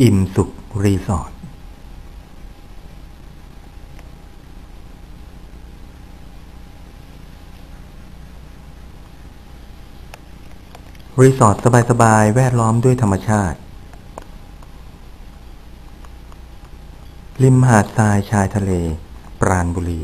อิ่มสุขรีสอร์ทรีสอร์ทสบายๆ แวดล้อมด้วยธรรมชาติ ริมหาดทรายชายทะเล ปราณบุรี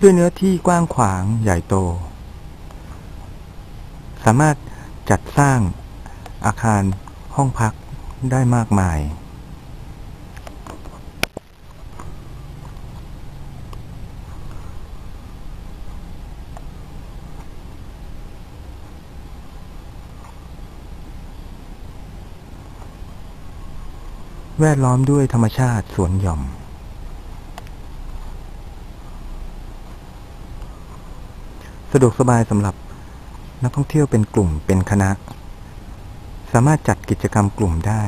ด้วยเนื้อที่กว้างขวางใหญ่โต สามารถจัดสร้างอาคารห้องพักได้มากมาย แวดล้อมด้วยธรรมชาติสวนหย่อม สะดวกสบายสำหรับนักท่องเที่ยวเป็นกลุ่มเป็นคณะ สามารถจัดกิจกรรมกลุ่มได้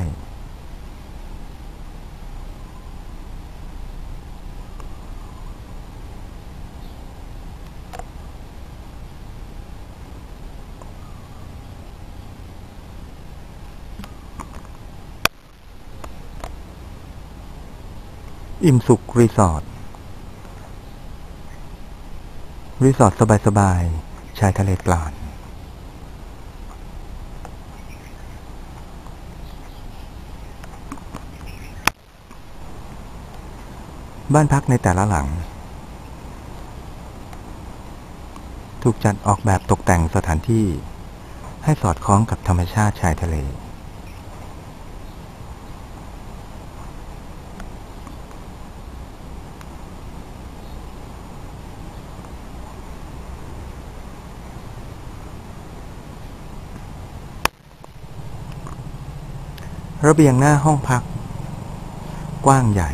อิ่มสุขรีสอร์ท รีสอร์ทสบายๆ ชายทะเลปลานบ้านพักในแต่ละหลัง ถูกจัดออกแบบตกแต่งสถานที่ ให้สอดคล้องกับธรรมชาติชายทะเล ระเบียงหน้าห้องพัก กว้างใหญ่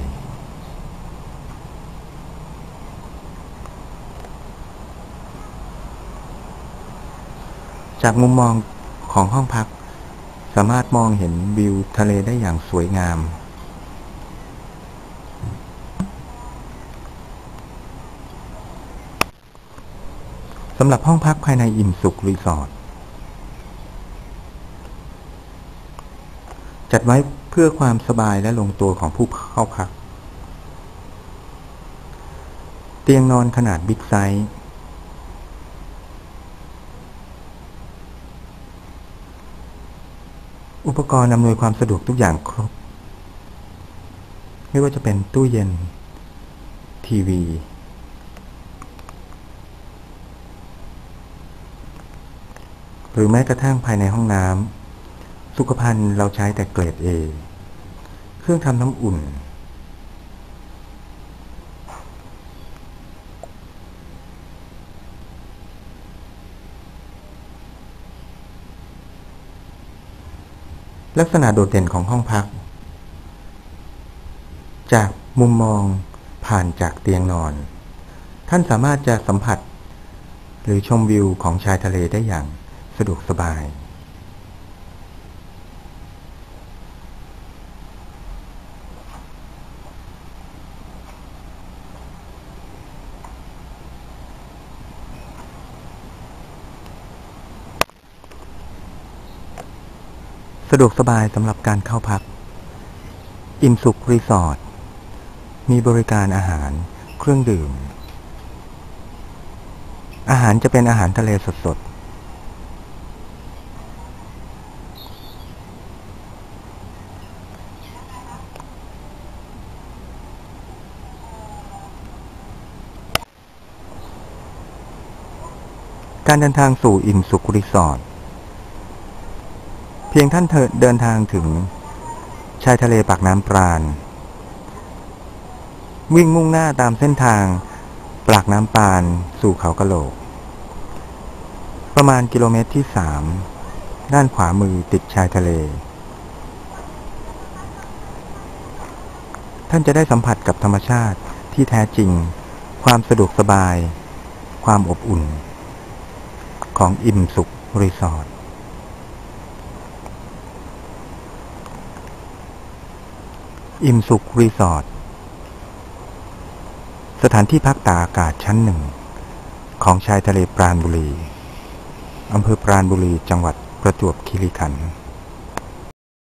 จากมุมมองของห้องพัก สามารถมองเห็นวิวทะเลได้อย่างสวยงาม สำหรับห้องพักภายในอิ่มสุขรีสอร์ท จัดไว้เพื่อความสบายและลงตัวของผู้เข้าพัก เตียงนอนขนาดบิ๊กไซส์อุปกรณ์อำนวยความสะดวกทุกอย่างครบ ไม่ว่าจะเป็นตู้เย็น ทีวี หรือแม้กระทั่งภายในห้องน้ำ สุขภัณฑ์เราใช้แต่เกรด A เครื่องทำน้ำอุ่น ลักษณะโดดเด่นของห้องพัก จากมุมมองผ่านจากเตียงนอน ท่านสามารถจะสัมผัส หรือชมวิวของชายทะเลได้อย่างสะดวกสบายะดวกสบายสำหรับการเข้าพัก อิ่มสุขรีสอร์ท มีบริการอาหาร เครื่องดื่ม อาหารจะเป็นอาหารทะเลสดๆการเดินทางสู่อิ่มสุขรีสอร์ท พียงท่านเดินทางถึงชายทะเลปากน้ำปราณ วิ่งมุ่งหน้าตามเส้นทางปากน้ำปานสู่เขากะโหลก ประมาณกิโลเมตรที่สามด้านขวามือติดชายทะเล ท่านจะได้สัมผัสกับธรรมชาติที่แท้จริง ความสะดวกสบาย ความอบอุ่น ของอิ่มสุขรีสอร์ท อิ่มสุขรีสอร์ทสถานที่พักตากอากาศชั้นหนึ่ง ของชายทะเลปราณบุรีอำเภอปราณบุรีจังหวัดประจวบคีรีขันธ์